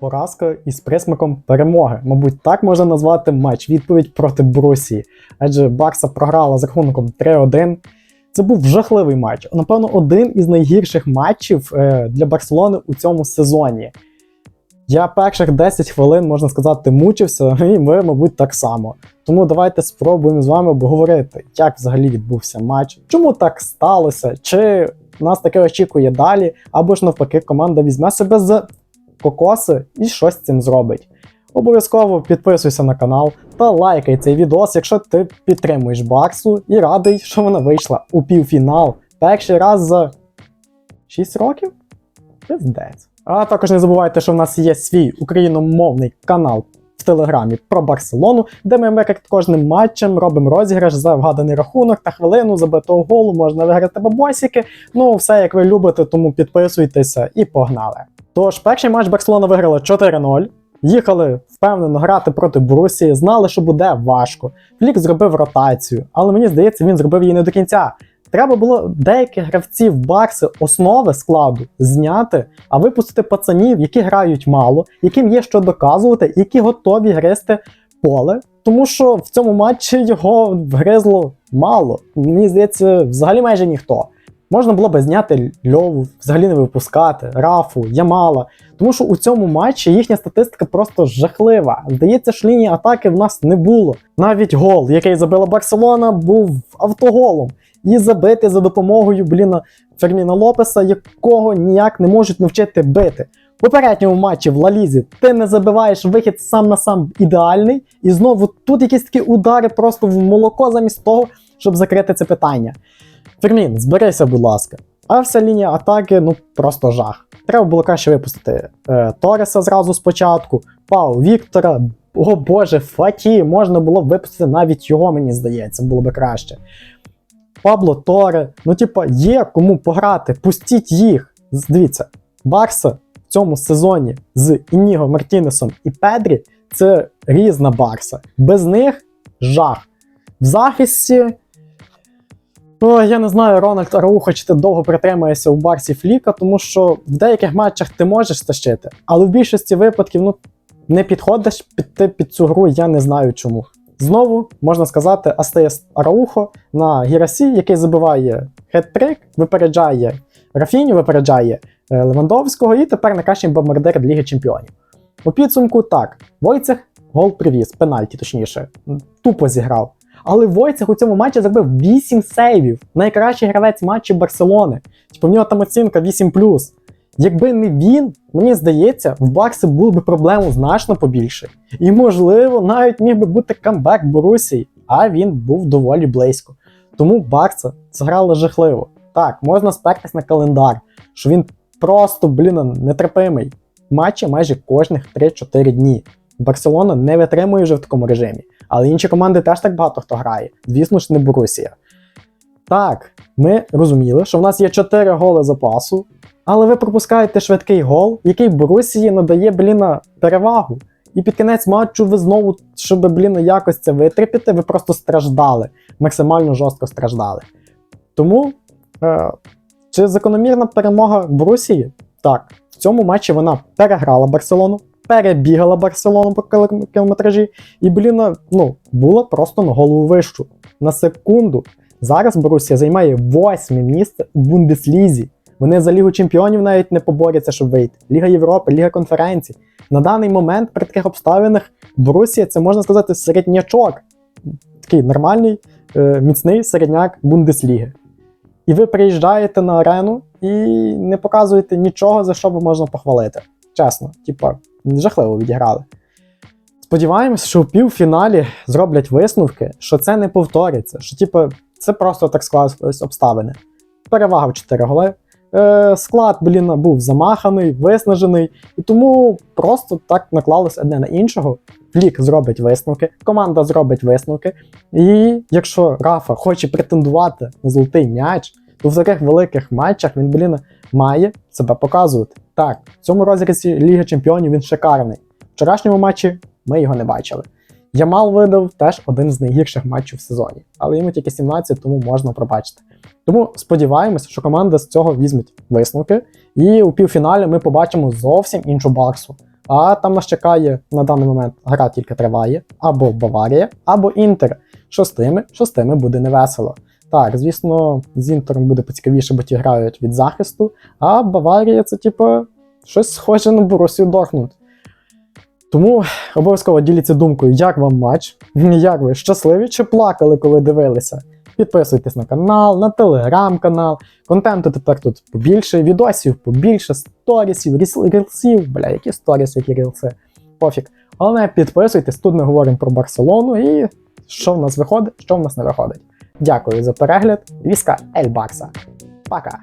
Поразка із присмаком перемоги. Мабуть, так можна назвати матч відповідь проти Борусії. Адже Барса програла з рахунком 3-1. Це був жахливий матч. Напевно, один із найгірших матчів е, для Барселони у цьому сезоні. Я перших 10 хвилин, можна сказати, мучився, і ви, мабуть, так само. Тому давайте спробуємо з вами обговорити, як взагалі відбувся матч, чому так сталося, чи нас таке очікує далі, або ж навпаки, команда візьме себе з кокоси і щось з цим зробить. Обов'язково підписуйся на канал та лайкай цей відос, якщо ти підтримуєш Барсу і радий, що вона вийшла у півфінал перший раз за 6 років? Пиздець. А також не забувайте, що в нас є свій україномовний канал в Телеграмі про Барселону, де ми перед кожним матчем робимо розіграш за вгаданий рахунок та хвилину забитого голу, можна виграти бабосики. Ну, все як ви любите, тому підписуйтеся і погнали. Тож, перший матч Барселона виграла 4-0. Їхали впевнено грати проти Борусії, знали, що буде важко. Флік зробив ротацію, але мені здається, він зробив її не до кінця. Треба було деяких гравців Барси основи складу зняти, а випустити пацанів, які грають мало, яким є що доказувати, які готові гризти поле. Тому що в цьому матчі його вгризло мало. Мені здається, взагалі майже ніхто. Можна було би зняти Льову, взагалі не випускати, Рафу, Ямала. Тому що у цьому матчі їхня статистика просто жахлива. Здається, що лінії атаки в нас не було. Навіть гол, який забила Барселона, був автоголом. І забити за допомогою бліна Ферміна Лопеса, якого ніяк не можуть навчити бити. В попередньому матчі в Лалізі ти не забиваєш вихід сам на сам ідеальний, і знову тут якісь такі удари просто в молоко замість того, щоб закрити це питання. Фермін, зберися, будь ласка. А вся лінія атаки ну просто жах. Треба було краще випустити е, Тореса зразу спочатку, Пау Віктора. О Боже, Фаті, можна було б випустити навіть його, мені здається, було би краще. Пабло Торе. Ну, типа, є кому пограти, пустіть їх. Дивіться, Барса в цьому сезоні з Ініго Мартінесом і Педрі це різна Барса. Без них жах. В захисті. О, я не знаю, Рональд Араухо, чи ти довго притримаєшся у Барсі Фліка, тому що в деяких матчах ти можеш стащити, але в більшості випадків ну, не підходиш під, ти під цю гру, я не знаю чому. Знову можна сказати, Астеєс Араухо на Гірасі, який забиває хет-трик, випереджає Рафіню, випереджає е, Левандовського, і тепер найкращий бомбардир Ліги Чемпіонів. У підсумку так, Войцех гол привіз, пенальті, точніше, тупо зіграв. Але Войцех у цьому матчі зробив 8 сейвів. Найкращий гравець матчу Барселони. Типу в нього там оцінка 8 Якби не він, мені здається, в Барси було б проблем значно побільше. І, можливо, навіть міг би бути камбек Борусії, а він був доволі близько. Тому Барса зграла жахливо. Так, можна спертись на календар, що він просто, блін, нетерпимий. Матчі майже кожних 3-4 дні. Барселона не витримує вже в такому режимі. Але інші команди теж так багато хто грає. Звісно ж, не Борусія. Так, ми розуміли, що в нас є 4 голи запасу, але ви пропускаєте швидкий гол, який Борусії надає, бліна, перевагу. І під кінець матчу ви знову, щоб, блін, якось це витерпіти, ви просто страждали. Максимально жорстко страждали. Тому, е, чи закономірна перемога Борусії? Так, в цьому матчі вона переграла Барселону, перебігала Барселону по кілометражі, і, блін, ну, була просто на голову вищу. На секунду. Зараз Борусія займає восьме місце у Бундеслізі. Вони за Лігу Чемпіонів навіть не поборються, щоб вийти. Ліга Європи, Ліга конференцій. На даний момент при таких обставинах Борусія це можна сказати середнячок. Такий нормальний, е, міцний середняк Бундесліги. І ви приїжджаєте на арену і не показуєте нічого, за що би можна похвалити. Чесно, типа, жахливо відіграли. Сподіваємось, що у півфіналі зроблять висновки, що це не повториться, що типа, це просто так склалось обставини. Перевага в 4 голи. Е, склад, блін, був замаханий, виснажений, і тому просто так наклалось одне на іншого. Флік зробить висновки, команда зробить висновки. І якщо Рафа хоче претендувати на золотий м'яч, то в таких великих матчах він, блін, має себе показувати. Так, в цьому розрізі Ліги Чемпіонів він шикарний. В вчорашньому матчі ми його не бачили. Ямал видав теж один з найгірших матчів в сезоні, але йому тільки 17, тому можна пробачити. Тому сподіваємося, що команда з цього візьме висновки, і у півфіналі ми побачимо зовсім іншу Барсу. А там нас чекає на даний момент гра тільки триває, або Баварія, або Інтер. Що з тими, що з тими буде невесело. Так, звісно, з Інтером буде поцікавіше, бо ті грають від захисту, а Баварія це, типу, щось схоже на Борусію Дортмунд. Тому обов'язково діліться думкою, як вам матч, як ви щасливі чи плакали, коли дивилися. Підписуйтесь на канал, на телеграм-канал. Контенту тепер тут побільше, відосів побільше, сторісів, рілсів. Бля, які сторіси, які рілси. Пофіг. Але підписуйтесь, тут ми говоримо про Барселону і що в нас виходить, що в нас не виходить. Дякую за перегляд. Віска Ель Барса. Пока!